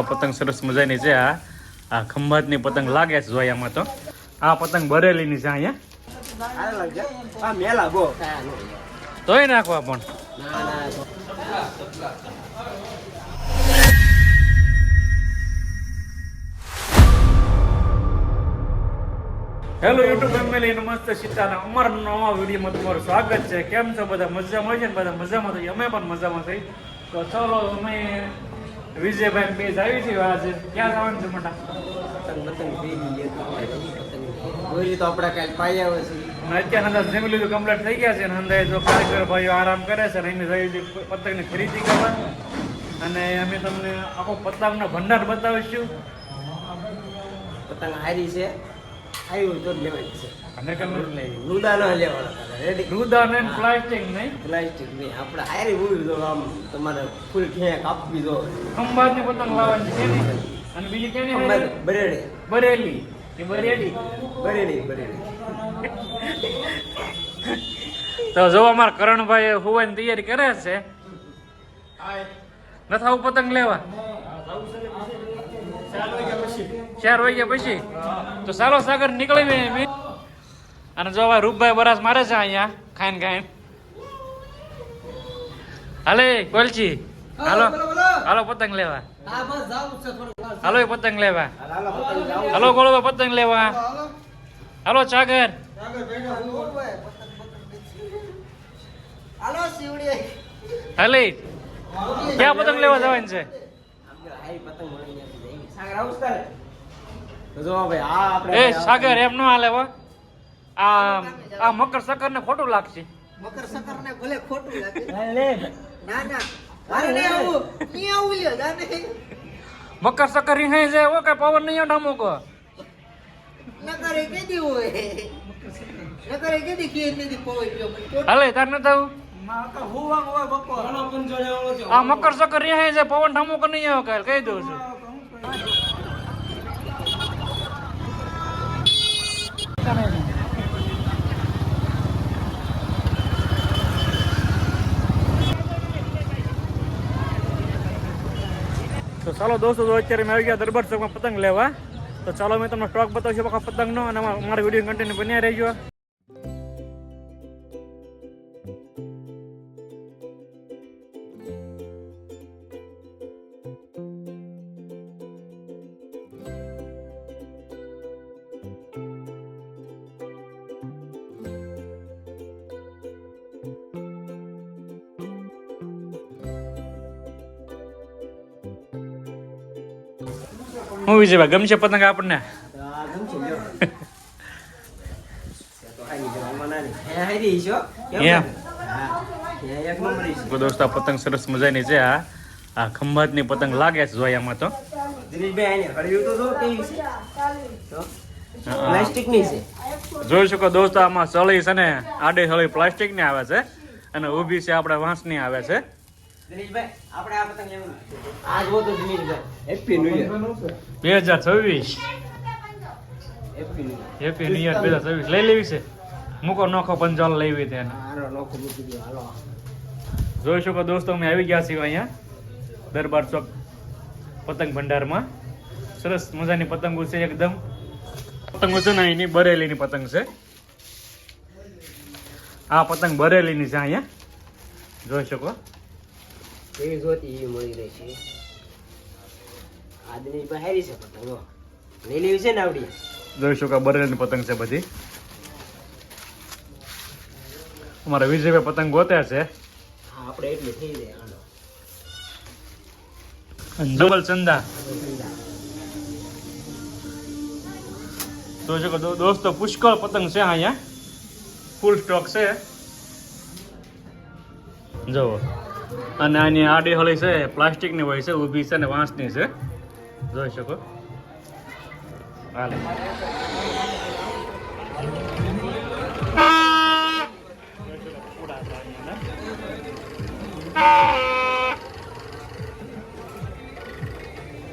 પતંગ સરસ મજાની છે આ. આ ખંભાતની પતંગ લાગે છે જોયામાં તો. આ પતંગ બરેલીની છે અહીંયા. તોય નાખવા પણ. હેલો યુટ્યુબ ફેમિલી નમસ્તે સીતાના અમારા નવા વિડીયોમાં તમારું સ્વાગત છે. કેમ છો? બધા મજામાં છે ને? બધા મજામાં થઈ અમે પણ મજામાં થઈ તો ચાલો, અમે વિજયભાઈ બે આવી છે આજે. ક્યાં જવાનું છે મોટા? પતંગ પતંગ ભેગી તો આપડા કાલ પાઈ આવે છે. અત્યારે અંદર જમી લીધું કમ્પ્લીટ થઈ ગયા છે. અને અંદર જો કારીગર ભાઈઓ આરામ કરે છે અને એની પતંગની ખરીદી કરવા અને અમે તમને આખો પતંગનો ભંડાર બતાવીશું. પતંગ હારી છે. આવ્યું તો જ છે. અને કે રુદા ન રેડી રૂદા ને પ્લાસ્ટિક નહીં? પ્લાસ્ટિક નહીં. આપણે હારી દો આમ તમારે ફૂલ ખેંચ કાપવી દો ખંભાતની પતંગ લાવવાની છે અને બીજી અમારે બરેડી. બરેલી. બરેલી બરેડી? બરેડી તો જો અમારા કરણભાઈ હોવાની તૈયારી કરે છે. નથી આવું પતંગ લેવા? ચાર વાગ્યા પછી? તો ચાલો સાગર નીકળી મેં મેં. અને જો હવે રૂપભાઈ બરાસ મારે છે અહીંયા ખાઈન ખાઈન. હાલે કોલચી. હાલો. હાલો પતંગ લેવા. હાલો પતંગ લેવા. હાલો પતંગ જાવું. હાલો ગોળવા પતંગ લેવા. હાલો ચાગર હાલે ક્યાં પતંગ લેવા જવાનું છે? પતંગ જો ભાઈ આ આપણે એ સાગર એમ ન હાલે વા આ આ મકર સકર ને ખોટું લાગશે. મકર સકર ને ભલે ખોટું લાગે. લે. ના ના. મારે નહીં આવું. નહીં આવું લ્યો જાને મકર સકર રી હે છે ઓ કે પવન નહીં ડામો કો નકરે કેદી હોય નકરે કે પવન હાલે તાર ન આ મકર સકર રી હે છે પવન ડામો કો નહીં આવે કાલ કહી દઉં છું. ચાલો દોસ્તો તો અત્યારે મેં આવી ગયા દરબાર ચોકમાં પતંગ લેવા. તો ચાલો મેં તમને સ્ટોક બતાવશું આખા પતંગનો, અને અમારા વીડિયો કન્ટિન્યુ બન્યા રહેજો. એક ભાઈ ગમશે છે. આપણને? દોસ્તો પતંગ સરસ મજાની છે આ. આ ખંભાતની પતંગ લાગે છે જોયામાં તો. હા. જોઈ શકો દોસ્તો આમાં સળી છે ને આડે સળી પ્લાસ્ટિકની આવે છે અને ઊભી છે આપણે વાંસની આવે છે. બે હજાર છવ્વીસ. હેપી ન્યુ યર બે હજાર છવ્વીસ. લઈ લેવી છે. મૂકો નોખો પંચાલ લેવી તેને. જોઈ શકો દોસ્તો અમે આવી ગયા છીએ અહીંયા દરબાર ચોક પતંગ ભંડારમાં. સરસ મજાની પતંગો છે એકદમ. પતંગો છે ને એની બરેલીની પતંગ છે. આ પતંગ બરેલીની છે અહીંયા. જોઈ શકો? એવી જોતી એવી મળી રહી છે. આ દિનેશભાઈ છે પતંગ લઈ લેવી છે ને આવડી? જોઈશું કે આ પતંગ છે બધી. અમારા વિજયભાઈ પતંગ ગોત્યા છે. હા આપણે એટલી થઈ જાય હાલો. જબલ ચંદા. તો જો દોસ્તો પુષ્કળ પતંગ છે અહીંયા. ફૂલ સ્ટોક છે. જુઓ. અને આની આડી હળી છે પ્લાસ્ટિકની હોય છે ઊભી છે અને વાંસની છે. જોઈ શકો. હાલે.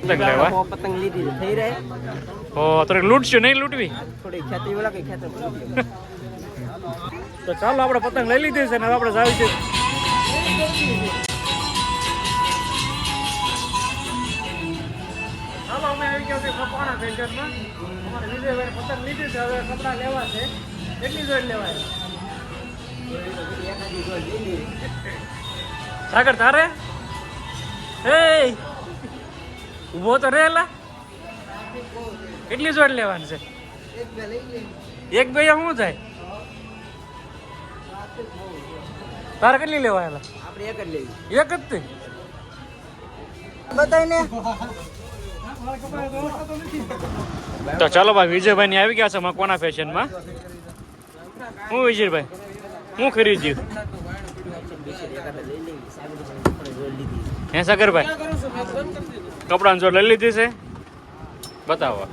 પતંગ લેવા. સો પતંગ લીધી થઈ રહે. ઓ થોડીક લૂંટશું નહીં લૂંટવી? થોડી ખેતી વાળા કઈ ખેતર તો ચાલો આપણે પતંગ લઈ લીધી છે ને હવે આપણે જાવી છે. ગયા છે મકવાણા ફેશનમાં અમારે વિજયભાઈ પતંગ છે, હવે કપડાં લેવા છે. કેટલી જોડ લેવાય. સાગર, તારે? એ ઊભો તો રહેલા કેટલી જોડ લેવાની છે? એક બે શું થાય? તારે કેટલી લેવાયેલા આપણે એક જ લેવી. એક જ તે? બતાઈને તો ચાલો ભાઈ વિજયભાઈ ની આવી ગયા છે મકવાના ફેશનમાં હું વિજયભાઈ? હું ખરીદ્યું? હે સાગરભાઈ? કપડાની જોડ લઈ લીધી છે? બતાવો.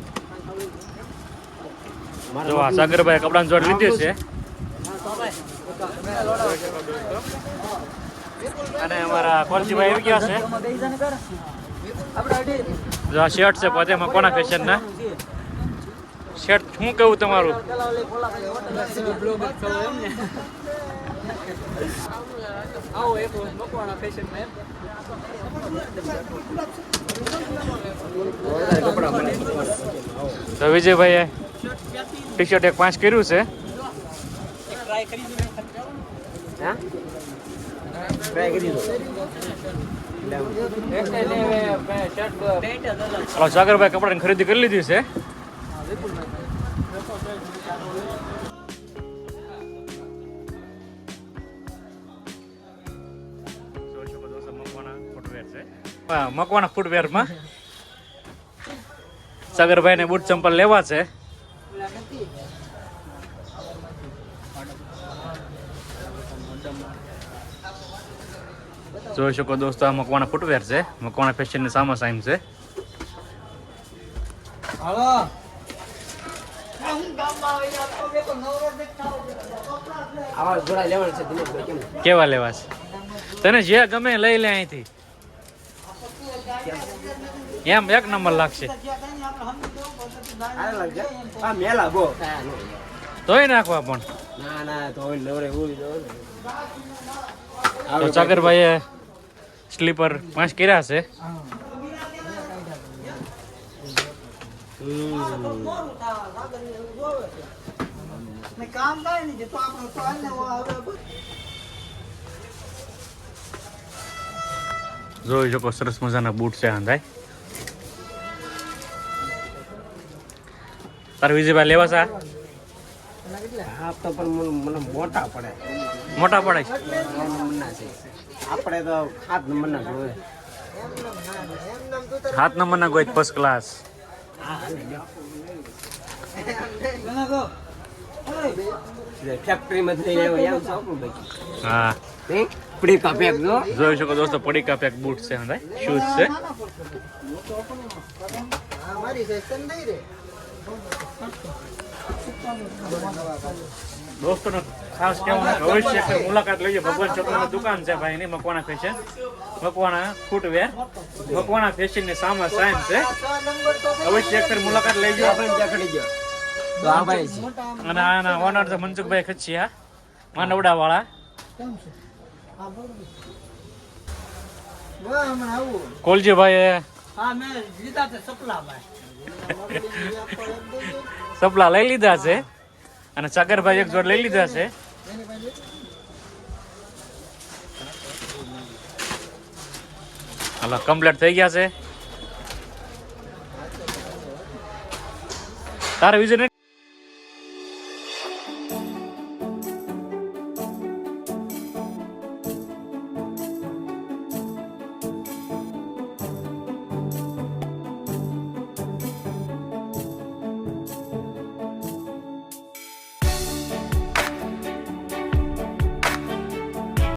જો આ સાગરભાઈ કપડાની જોડ લીધી છે. અને અમારા કોલજીભાઈ આવી ગયા છે. જો આ શર્ટ છે પોતે મકવાના ફેશનના શર્ટ શું કેવું તમારું? તો વિજયભાઈએ ટી શર્ટ એક પાંચ કર્યું છે. હા? ટ્રાય કરી દો. ચાલો સાગરભાઈ કપડાની ખરીદી કરી લીધી છે. હા, મકવાના ફૂટવેરમાં સાગરભાઈ ને બૂટ ચંપલ લેવા છે. જોઈ શકો દોસ્તો આ મકવાના ફૂટવેર છે. મકવાના ફેશનની સામા સાઈમ છે. કેવા લેવા છે? તને જે ગમે લઈ લે અહીંથી. એમ એક નંબર લાગશે. તોય નાખવા પણ. ના ના ધોઈ નવરે તો સાગરભાઈએ સ્લીપર પાંચ કર્યા છે ને કામ થાય ને જે તો આપણો તો હાલ ને હવે જોઈ શકો સરસ મજાના બૂટ છે આંધાય તારે વિજયભાઈ લેવા સા આ? તો પણ મને મને મોટા પડે. મોટા પડે છે. આપણે તો સાત નંબરના જોઈએ હાથ નંબરના કોઈ ફર્સ્ટ ક્લાસ હા હાલે લ્યો. ઘણા તો ફેક્ટરીમાં લઈને આવ્યો એમ છે આપણું બાકી. હા. નહીં પડી કાપે જો જોઈ શકો દોસ્તો પડીકા પેક બૂટ છે આંધાય શૂઝ છે. મારી સેશન નહીં રે દોસ્તોને ખાસ કહેવાનું કે અવશ્ય એક મુલાકાત લઈએ. ભગવાન ચોકની દુકાન છે ભાઈ એની મકવાણા ફેશન મકવાના ફૂટવેર મકવાણા ફેશનની સામે સાઈન છે. અવશ્ય એક મુલાકાત લેજો. આપણે ત્યાં ખડી આમ અને આના ઓનર છે મનસુખભાઈ ખચ્ચિયા વાળા આવું. કોલજીભાઈ હા મેં લીધા છે સપલા ભાઈ. સપલા લઈ લીધા છે. અને સાગરભાઈ એક જોડ લઈ લીધા છે. હાલો કમ્પ્લીટ થઈ ગયા છે. તારે વિજય